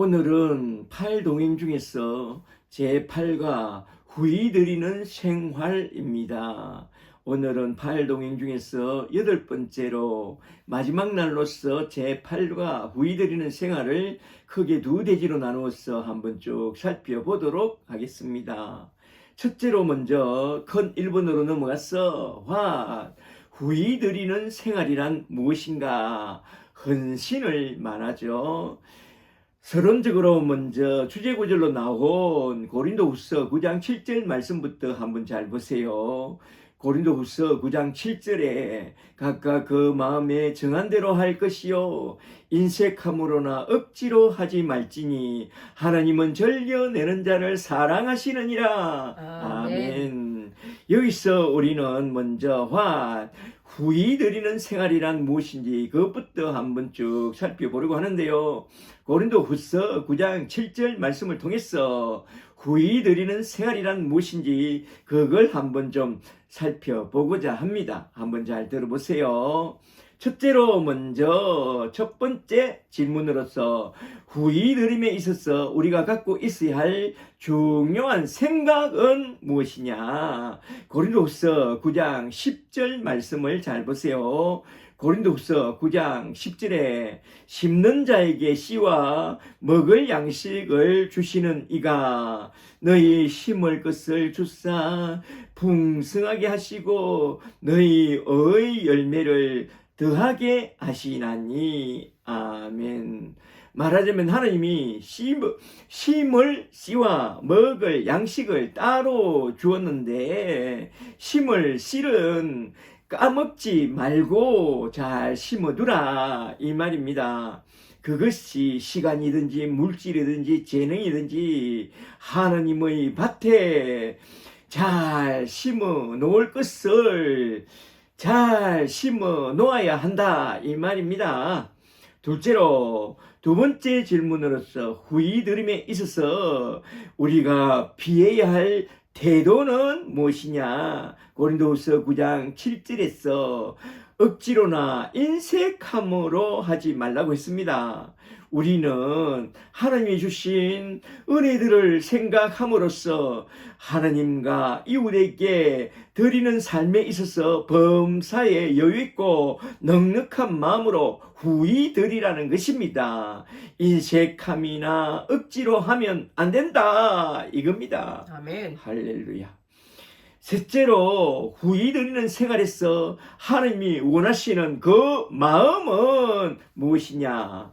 오늘은 팔동행 중에서 제8과 후이 드리는 생활입니다. 오늘은 팔동행 중에서 여덟 번째로 마지막 날로서 제8과 후이 드리는 생활을 크게 두 대지로 나누어서 한번 쭉 살펴보도록 하겠습니다. 첫째로 먼저 큰 1번으로 넘어가서 화 후이 드리는 생활이란 무엇인가 헌신을 말하죠. 서론적으로 먼저 주제구절로 나온 고린도후서 9장 7절 말씀부터 한번 잘 보세요. 고린도후서 9장 7절에 각각 그 마음에 정한 대로 할 것이요 인색함으로나 억지로 하지 말지니 하나님은 절려내는 자를 사랑하시느니라. 아멘. 아멘. 여기서 우리는 먼저 화 후이 드리는 생활이란 무엇인지 그것부터 한번 쭉 살펴보려고 하는데요. 고린도 후서 9장 7절 말씀을 통해서 후이 드리는 생활이란 무엇인지 그걸 한번 좀 살펴보고자 합니다. 한번 잘 들어보세요. 첫째로 먼저 첫 번째 질문으로서 후이 드림에 있어서 우리가 갖고 있어야 할 중요한 생각은 무엇이냐? 고린도후서 9장 10절 말씀을 잘 보세요. 고린도후서 9장 10절에 심는 자에게 씨와 먹을 양식을 주시는 이가 너희 심을 것을 주사 풍성하게 하시고 너희의 열매를 더하게 하시나니 아멘. 말하자면 하나님이 심, 심을 씨와 먹을 양식을 따로 주었는데 심을 씨는 까먹지 말고 잘 심어두라 이 말입니다. 그것이 시간이든지 물질이든지 재능이든지 하나님의 밭에 잘 심어 놓을 것을 잘 심어 놓아야 한다 이 말입니다. 둘째로 두 번째 질문으로서 후이 드림에 있어서 우리가 피해야 할 태도는 무엇이냐? 고린도후서 9장 7절에서 억지로나 인색함으로 하지 말라고 했습니다. 우리는 하나님이 주신 은혜들을 생각함으로써 하나님과 이웃에게 드리는 삶에 있어서 범사에 여유있고 넉넉한 마음으로 후이 드리라는 것입니다. 인색함이나 억지로 하면 안 된다. 이겁니다. 아멘. 할렐루야. 셋째로 후이 드리는 생활에서 하나님이 원하시는 그 마음은 무엇이냐?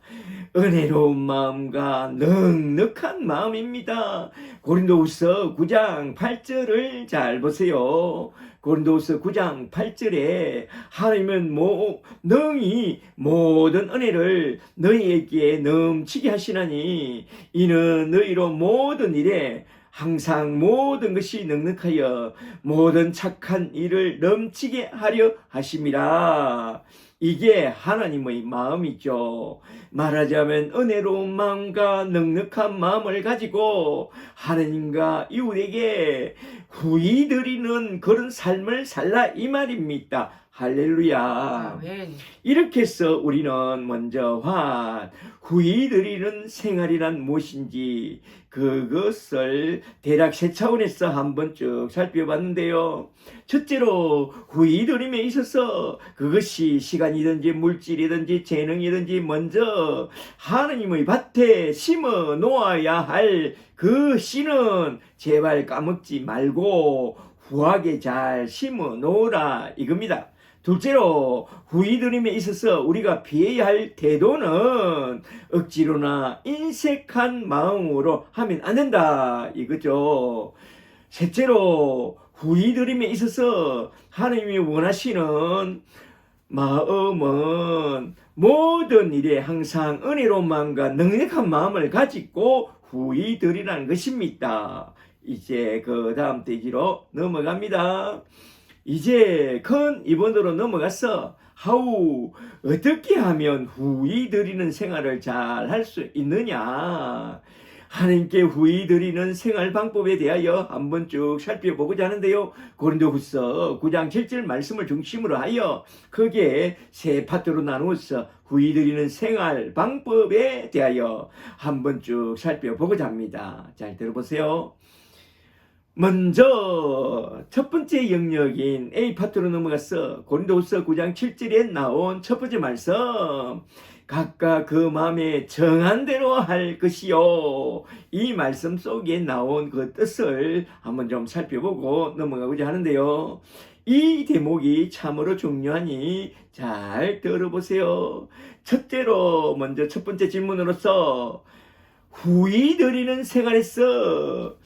은혜로운 마음과 넉넉한 마음입니다. 고린도후서 9장 8절을 잘 보세요. 고린도후서 9장 8절에 하나님은 모, 능히 모든 은혜를 너희에게 넘치게 하시나니 이는 너희로 모든 일에 항상 모든 것이 넉넉하여 모든 착한 일을 넘치게 하려 하심이라. 이게 하나님의 마음이죠. 말하자면 은혜로운 마음과 넉넉한 마음을 가지고 하나님과 이웃에게 후이 드리는 그런 삶을 살라 이 말입니다. 할렐루야. 아멘. 이렇게 해서 우리는 먼저 화 후이 드리는 생활이란 무엇인지 그것을 대략 세 차원에서 한번 쭉 살펴봤는데요. 첫째로 후이 드림에 있어서 그것이 시간이든지 물질이든지 재능이든지 먼저 하나님의 밭에 심어 놓아야 할 그 씨는 제발 까먹지 말고 후하게 잘 심어 놓으라 이겁니다. 둘째로 후이 드림에 있어서 우리가 피해야 할 태도는 억지로나 인색한 마음으로 하면 안 된다 이거죠. 셋째로 후이 드림에 있어서 하나님이 원하시는 마음은 모든 일에 항상 은혜로운 마음과 넉넉한 마음을 가지고 후이 드리라는 것입니다. 이제 그 다음 대지로 넘어갑니다. 이제 큰 2번으로 넘어가서 하우 어떻게 하면 후이 드리는 생활을 잘 할 수 있느냐 하나님께 후이 드리는 생활 방법에 대하여 한번 쭉 살펴보고자 하는데요. 고린도후서 9장 7절 말씀을 중심으로 하여 크게 세 파트로 나누어서 후이 드리는 생활 방법에 대하여 한번 쭉 살펴보고자 합니다. 잘 들어보세요. 먼저 첫 번째 영역인 A 파트로 넘어가서 고린도후서 9장 7절에 나온 첫 번째 말씀. 각각 그 마음에 정한 대로 할 것이요. 이 말씀 속에 나온 그 뜻을 한번 좀 살펴보고 넘어가고자 하는데요. 이 대목이 참으로 중요하니 잘 들어보세요. 첫째로 먼저 첫 번째 질문으로서 후이 드리는 생활에서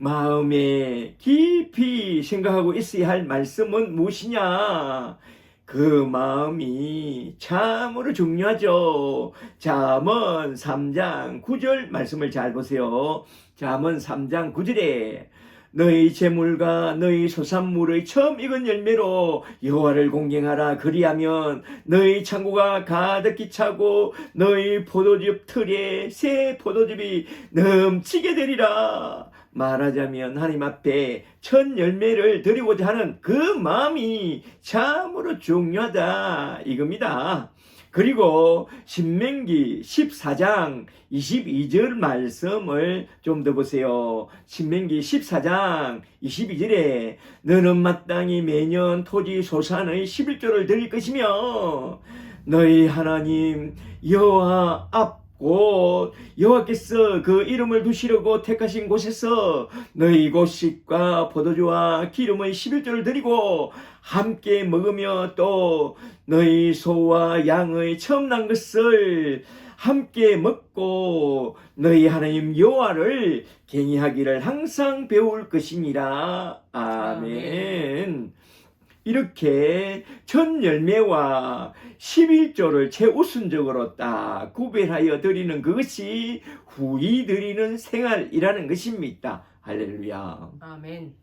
마음에 깊이 생각하고 있어야 할 말씀은 무엇이냐? 그 마음이 참으로 중요하죠. 잠언 3장 9절 말씀을 잘 보세요. 잠언 3장 9절에 너희 재물과 너희 소산물의 처음 익은 열매로 여호와를 공경하라 그리하면 너희 창고가 가득히 차고 너희 포도즙 틀에 새 포도즙이 넘치게 되리라 말하자면 하나님 앞에 첫 열매를 드리고자 하는 그 마음이 참으로 중요하다 이겁니다. 그리고 신명기 14장 22절 말씀을 좀 더 보세요. 신명기 14장 22절에 너는 마땅히 매년 토지 소산의 11조를 드릴 것이며 너희 하나님 여호와 앞 곧 여호와께서 그 이름을 두시려고 택하신 곳에서 너희 곡식과 포도주와 기름의 11조를 드리고 함께 먹으며 또 너희 소와 양의 처음 난 것을 함께 먹고 너희 하나님 여호와를 경외하기를 항상 배울 것이니라 아멘. 이렇게 첫 열매와 11조를 최우선적으로 딱 구별하여 드리는 그것이 후이 드리는 생활이라는 것입니다. 할렐루야. 아멘.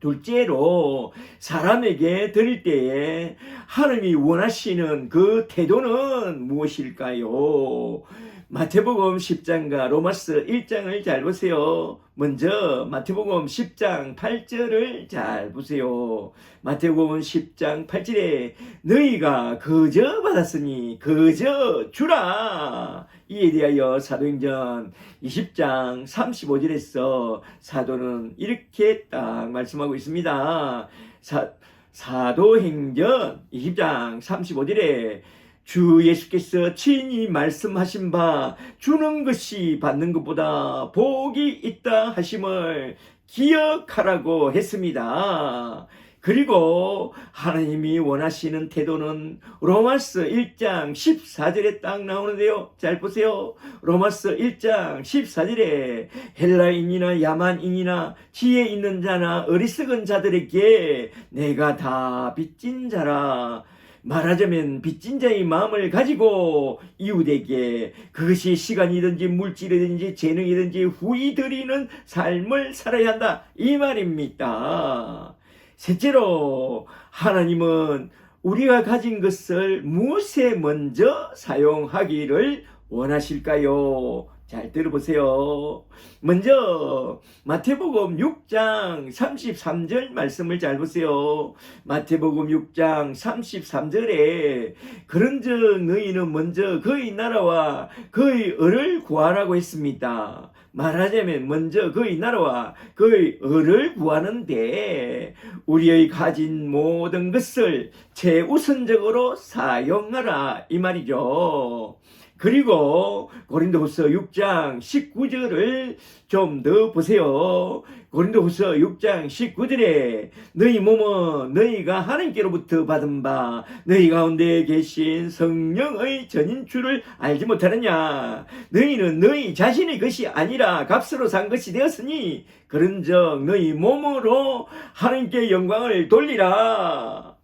둘째로 사람에게 드릴 때에 하나님이 원하시는 그 태도는 무엇일까요? 마태복음 10장과 로마서 1장을 잘 보세요. 먼저 마태복음 10장 8절을 잘 보세요. 마태복음 10장 8절에 너희가 거저 받았으니 거저 주라. 이에 대하여 사도행전 20장 35절에서 사도는 이렇게 딱 말씀하고 있습니다. 사, 사도행전 20장 35절에 주 예수께서 친히 말씀하신 바 주는 것이 받는 것보다 복이 있다 하심을 기억하라고 했습니다. 그리고 하나님이 원하시는 태도는 로마서 1장 14절에 딱 나오는데요. 잘 보세요. 로마서 1장 14절에 헬라인이나 야만인이나 지혜 있는 자나 어리석은 자들에게 내가 다 빚진 자라. 말하자면 빚진 자의 마음을 가지고 이웃에게 그것이 시간이든지 물질이든지 재능이든지 후이 드리는 삶을 살아야 한다. 이 말입니다. 셋째로 하나님은 우리가 가진 것을 무엇에 먼저 사용하기를 원하실까요? 잘 들어보세요. 먼저 마태복음 6장 33절 말씀을 잘 보세요. 마태복음 6장 33절에 그런즉 너희는 먼저 그의 나라와 그의 을을 구하라고 했습니다. 말하자면 먼저 그의 나라와 그의 을을 구하는데 우리의 가진 모든 것을 최우선적으로 사용하라 이 말이죠. 그리고 고린도후서 6장 19절을 좀 더 보세요. 고린도후서 6장 19절에 너희 몸은 너희가 하나님께로부터 받은 바 너희 가운데 계신 성령의 전인줄을 알지 못하느냐 너희는 너희 자신의 것이 아니라 값으로 산 것이 되었으니 그런즉 너희 몸으로 하나님께 영광을 돌리라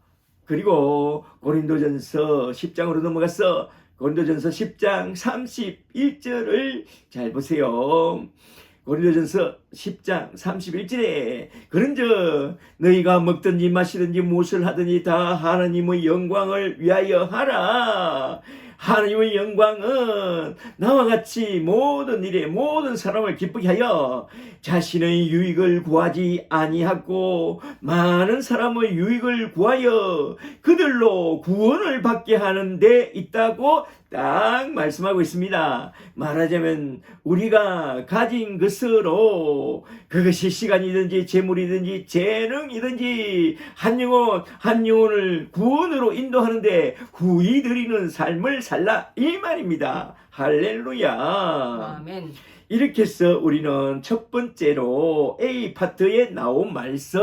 그리고 고린도전서 10장으로 넘어가서 고린도전서 10장 31절을 잘 보세요. 고린도전서 10장 31절에 그런즉 너희가 먹든지 마시든지 무엇을 하든지 다 하나님의 영광을 위하여 하라. 하나님의 영광은 나와 같이 모든 일에 모든 사람을 기쁘게 하여 자신의 유익을 구하지 아니하고 많은 사람의 유익을 구하여 그들로 구원을 받게 하는 데 있다고 딱 말씀하고 있습니다. 말하자면 우리가 가진 것으로 그것이 시간이든지 재물이든지 재능이든지 한 영혼 한 영혼을 구원으로 인도하는데 후이 드리는 삶을 살라 이 말입니다. 할렐루야. 아멘. 이렇게 해서 우리는 첫 번째로 A 파트에 나온 말씀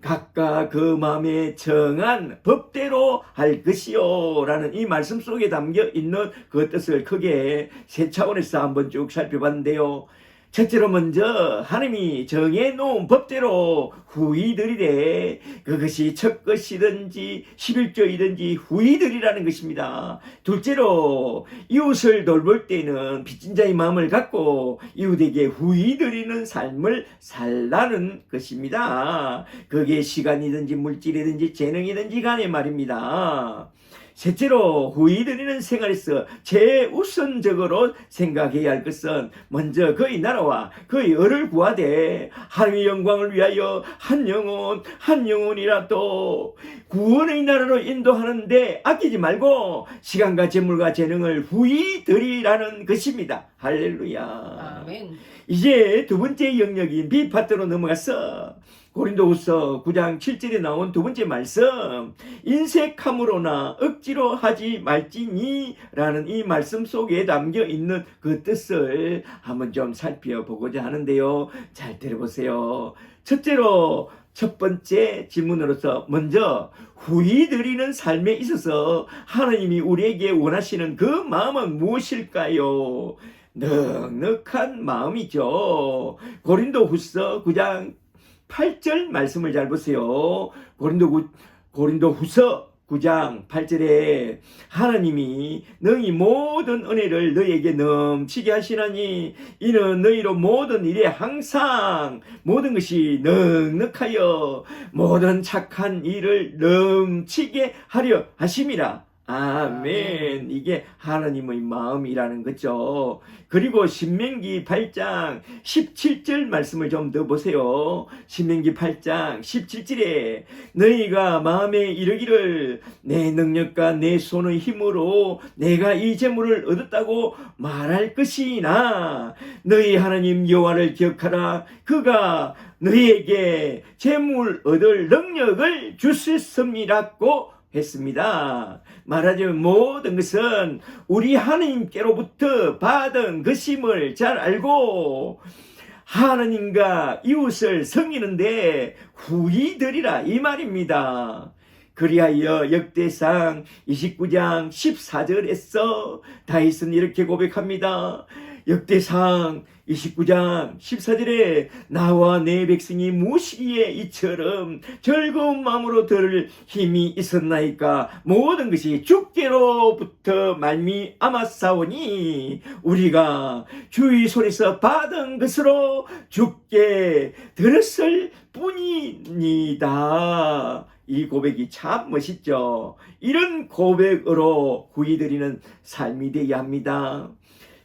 각각 그 마음에 정한 법대로 할 것이요 라는 이 말씀 속에 담겨 있는 그 뜻을 크게 세 차원에서 한번 쭉 살펴봤는데요. 첫째로 먼저 하나님이 정해 놓은 법대로 후이들이래 그것이 첫 것이든지 11조이든지 후이들이라는 것입니다. 둘째로 이웃을 돌볼 때는 빚진 자의 마음을 갖고 이웃에게 후이드리는 삶을 살라는 것입니다. 그게 시간이든지 물질이든지 재능이든지 간에 말입니다. 셋째로 후이드리는 생활에서 최우선적으로 생각해야 할 것은 먼저 그의 나라와 그의 을을 구하되 하나님의 영광을 위하여 한 영혼 한 영혼이라도 구원의 나라로 인도하는데 아끼지 말고 시간과 재물과 재능을 후이드리라는 것입니다. 할렐루야. 아멘. 이제 두 번째 영역인 B 파트로 넘어가서 고린도후서 9장 7절에 나온 두 번째 말씀 인색함으로나 억지로 하지 말지니라는 이 말씀 속에 담겨 있는 그 뜻을 한번 좀 살펴보고자 하는데요. 잘 들어보세요. 첫째로 첫 번째 질문으로서 먼저 후이 드리는 삶에 있어서 하나님이 우리에게 원하시는 그 마음은 무엇일까요? 넉넉한 마음이죠. 고린도 후서 9장 8절 말씀을 잘 보세요. 고린도, 구, 고린도 후서 9장 8절에 하나님이 너희 모든 은혜를 너희에게 넘치게 하시나니 이는 너희로 모든 일에 항상 모든 것이 넉넉하여 모든 착한 일을 넘치게 하려 하심이라. 아멘. 이게 하나님의 마음이라는 거죠. 그리고 신명기 8장 17절 말씀을 좀 더 보세요. 신명기 8장 17절에 너희가 마음에 이르기를 내 능력과 내 손의 힘으로 내가 이 재물을 얻었다고 말할 것이나 너희 하나님 여호와를 기억하라. 그가 너희에게 재물 얻을 능력을 주셨음이라고 했습니다. 말하자면 모든 것은 우리 하나님께로부터 받은 것임을 잘 알고 하나님과 이웃을 섬기는데 후이들이라 이 말입니다. 그리하여 역대상 29장 14절에서 다윗은 이렇게 고백합니다. 역대상 29장 14절에 나와 내 백성이 무시기에 이처럼 즐거운 마음으로 들을 힘이 있었나이까 모든 것이 주께로부터 말미암았사오니 우리가 주의 손에서 받은 것으로 주께 들었을 뿐이니다. 이 고백이 참 멋있죠. 이런 고백으로 후이드리는 삶이 되어야 합니다.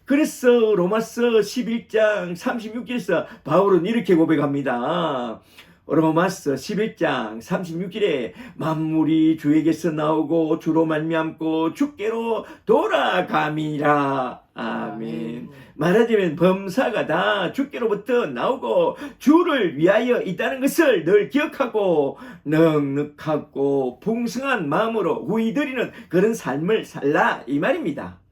그래서 로마서 11장 36절에서 바울은 이렇게 고백합니다. 로마서 11장 36절에 만물이 주에게서 나오고 주로 말미암고 주께로 돌아감이라. 아멘. 말하자면 범사가 다 주께로부터 나오고 주를 위하여 있다는 것을 늘 기억하고 넉넉하고 풍성한 마음으로 후이드리는 그런 삶을 살라 이 말입니다.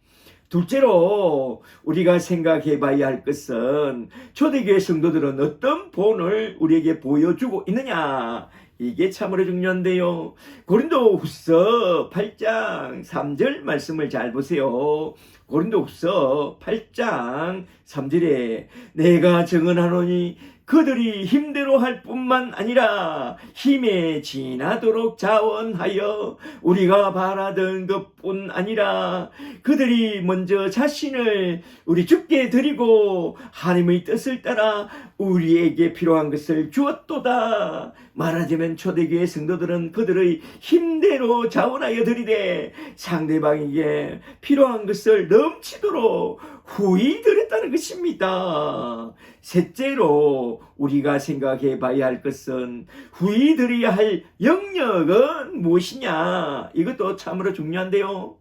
둘째로 우리가 생각해 봐야 할 것은 초대교회 성도들은 어떤 본을 우리에게 보여주고 있느냐. 이게 참으로 중요한데요. 고린도 후서 8장 3절 말씀을 잘 보세요. 고린도 후서 8장 3절에 내가 정언하노니 그들이 힘대로 할 뿐만 아니라 힘에 지나도록 자원하여 우리가 바라던 것뿐 아니라 그들이 먼저 자신을 우리 주께 드리고 하나님의 뜻을 따라 우리에게 필요한 것을 주었도다. 말하자면 초대교회 성도들은 그들의 힘대로 자원하여 드리되 상대방에게 필요한 것을 넘치도록 후히 드렸다는 것입니다. 셋째로 우리가 생각해 봐야 할 것은 후히 드려야 할 영역은 무엇이냐? 이것도 참으로 중요한데요.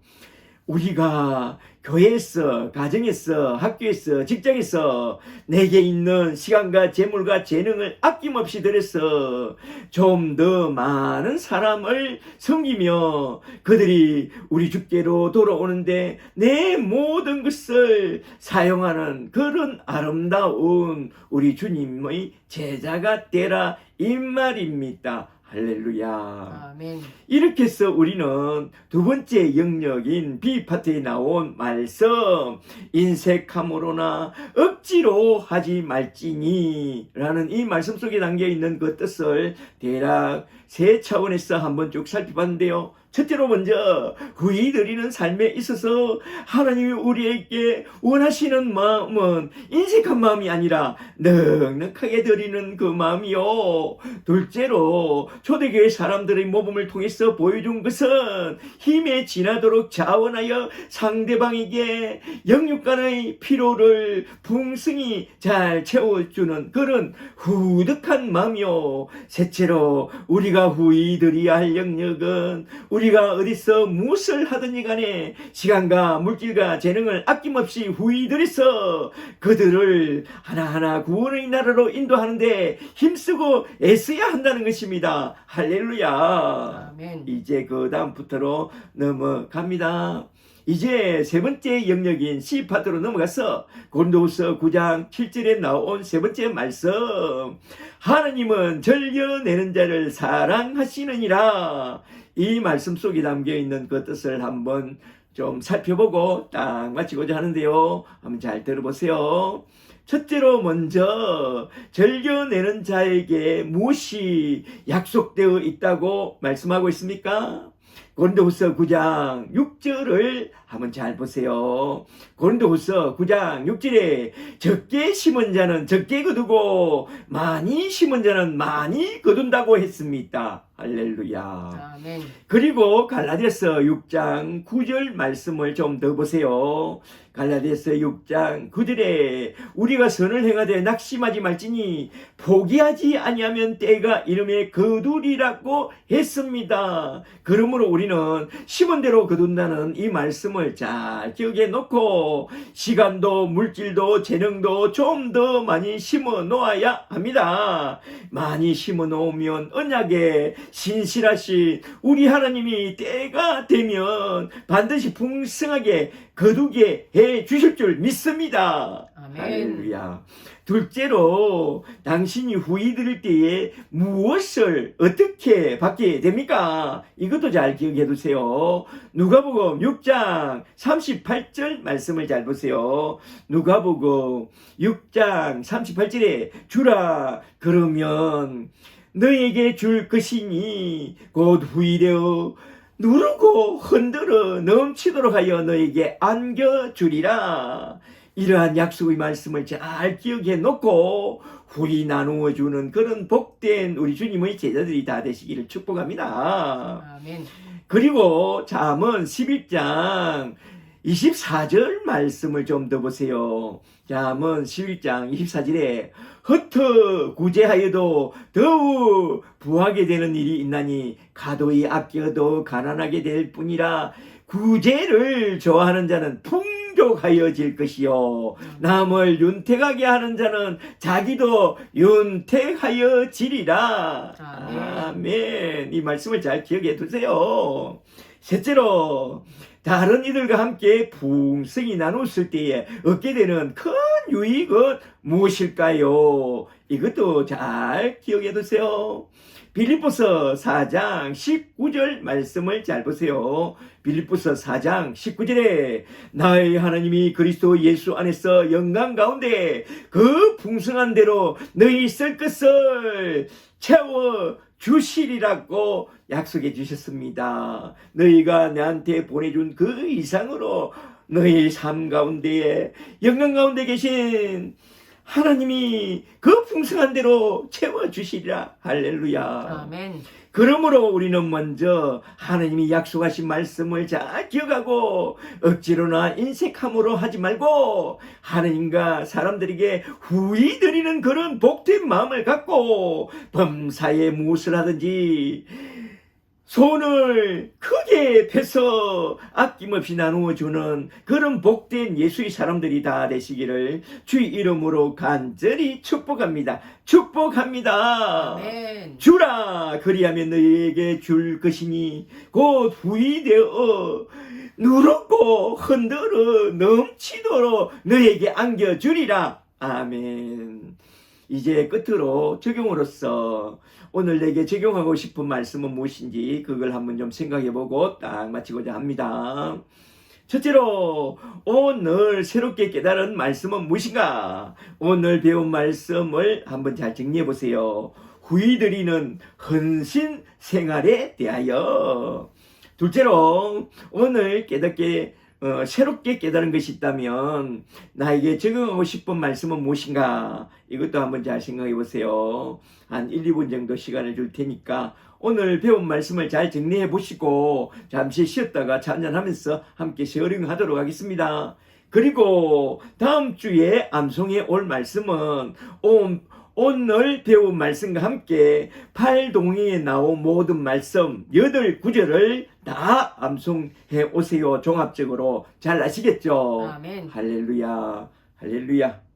우리가 교회에서, 가정에서, 학교에서, 직장에서 내게 있는 시간과 재물과 재능을 아낌없이 들여서 좀 더 많은 사람을 섬기며 그들이 우리 주께로 돌아오는데 내 모든 것을 사용하는 그런 아름다운 우리 주님의 제자가 되라 이 말입니다. 할렐루야. 아멘. 이렇게 해서 우리는 두 번째 영역인 B파트에 나온 말씀 인색함으로나 억지로 하지 말지니 라는 이 말씀 속에 담겨 있는 그 뜻을 대략 세 차원에서 한번 쭉 살펴봤는데요. 첫째로 먼저 후히 드리는 삶에 있어서 하나님이 우리에게 원하시는 마음은 인색한 마음이 아니라 넉넉하게 드리는 그 마음이요. 둘째로 초대교회 사람들의 모범을 통해서 보여준 것은 힘에 지나도록 자원하여 상대방에게 영육간의 피로를 풍성히 잘 채워주는 그런 후득한 마음이요. 셋째로 우리가 후히 드려야 할 영역은 우리 가 어디서 무엇을 하든지 간에 시간과 물질과 재능을 아낌없이 후히 들여서 그들을 하나하나 구원의 나라로 인도하는데 힘쓰고 애써야 한다는 것입니다. 할렐루야. 아멘. 이제 그 다음부터로 넘어갑니다. 이제 세 번째 영역인 C파트로 넘어가서 고린도후서 9장 7절에 나온 세 번째 말씀 하나님은 절겨내는 자를 사랑하시느니라 이 말씀 속에 담겨 있는 그 뜻을 한번 좀 살펴보고 딱 마치고자 하는데요. 한번 잘 들어보세요. 첫째로 먼저 절겨내는 자에게 무엇이 약속되어 있다고 말씀하고 있습니까? 고린도후서 9장 6절을 한번 잘 보세요. 고린도후서 9장 6절에 적게 심은 자는 적게 거두고 많이 심은 자는 많이 거둔다고 했습니다. 할렐루야. 아멘. 그리고 갈라디아서 6장 9절 말씀을 좀 더 보세요. 갈라디아서 6장 9절에 우리가 선을 행하되 낙심하지 말지니 포기하지 아니하면 때가 이름에 거두리라고 했습니다. 그러므로 우리는 심은 대로 거둔다는 이 말씀을 잘 기억해 놓고 시간도 물질도 재능도 좀 더 많이 심어 놓아야 합니다. 많이 심어 놓으면 언약에 신실하신 우리 하나님이 때가 되면 반드시 풍성하게 거두게 해 주실 줄 믿습니다. 아멘. 할렐루야. 둘째로 당신이 후이 들을 때에 무엇을 어떻게 받게 됩니까? 이것도 잘 기억해 두세요. 누가복음 6장 38절 말씀을 잘 보세요. 누가복음 6장 38절에 주라 그러면 너에게 줄 것이니 곧 후이되어 누르고 흔들어 넘치도록 하여 너에게 안겨주리라. 이러한 약속의 말씀을 잘 기억해 놓고 후이 나누어 주는 그런 복된 우리 주님의 제자들이 다 되시기를 축복합니다. 아멘. 그리고 잠언 11장 24절 말씀을 좀 더 보세요. 잠언 11장 24절에 흩어 구제하여도 더욱 부하게 되는 일이 있나니 가도히 아껴도 가난하게 될 뿐이라 구제를 좋아하는 자는 풍 족하여질 것이요 남을 윤택하게 하는 자는 자기도 윤택하여지리라 아멘. 이 말씀을 잘 기억해 두세요 셋째로 다른 이들과 함께 풍성히 나눴을 때에 얻게 되는 큰 유익은 무엇일까요? 이것도 잘 기억해 두세요. 빌립보서 4장 19절 말씀을 잘 보세요. 빌립보서 4장 19절에 나의 하나님이 그리스도 예수 안에서 영광 가운데 그 풍성한 대로 너희 쓸 것을 채워 주시리라고 약속해 주셨습니다. 너희가 나한테 보내준 그 이상으로 너희 삶 가운데에 영광 가운데 계신 하나님이 그 풍성한 대로 채워 주시리라. 할렐루야. 아멘. 그러므로 우리는 먼저 하나님이 약속하신 말씀을 잘 기억하고 억지로나 인색함으로 하지 말고 하나님과 사람들에게 후히 드리는 그런 복된 마음을 갖고 범사에 무엇을 하든지 손을 크게 펴서 아낌없이 나누어 주는 그런 복된 예수의 사람들이 다 되시기를 주의 이름으로 간절히 축복합니다. 축복합니다. 아멘. 주라 그리하면 너희에게 줄 것이니 곧 후이되어 누르고 흔들어 넘치도록 너희에게 안겨주리라 아멘 이제 끝으로 적용으로서 오늘 내게 적용하고 싶은 말씀은 무엇인지 그걸 한번 좀 생각해보고 딱 마치고자 합니다 첫째로 오늘 새롭게 깨달은 말씀은 무엇인가? 오늘 배운 말씀을 한번 잘 정리해 보세요. 후이드리는 헌신 생활에 대하여. 둘째로 오늘 깨닫게 어, 새롭게 깨달은 것이 있다면 나에게 적용하고 싶은 말씀은 무엇인가? 이것도 한번 잘 생각해 보세요. 한 1, 2분 정도 시간을 줄 테니까 오늘 배운 말씀을 잘 정리해 보시고 잠시 쉬었다가 찬양하면서 함께 쉐어링 하도록 하겠습니다. 그리고 다음 주에 암송에 올 말씀은 온, 오늘 배운 말씀과 함께 팔동이에 나온 모든 말씀 여덟 구절을 다 암송해 오세요. 종합적으로 잘 아시겠죠? 아멘. 할렐루야, 할렐루야.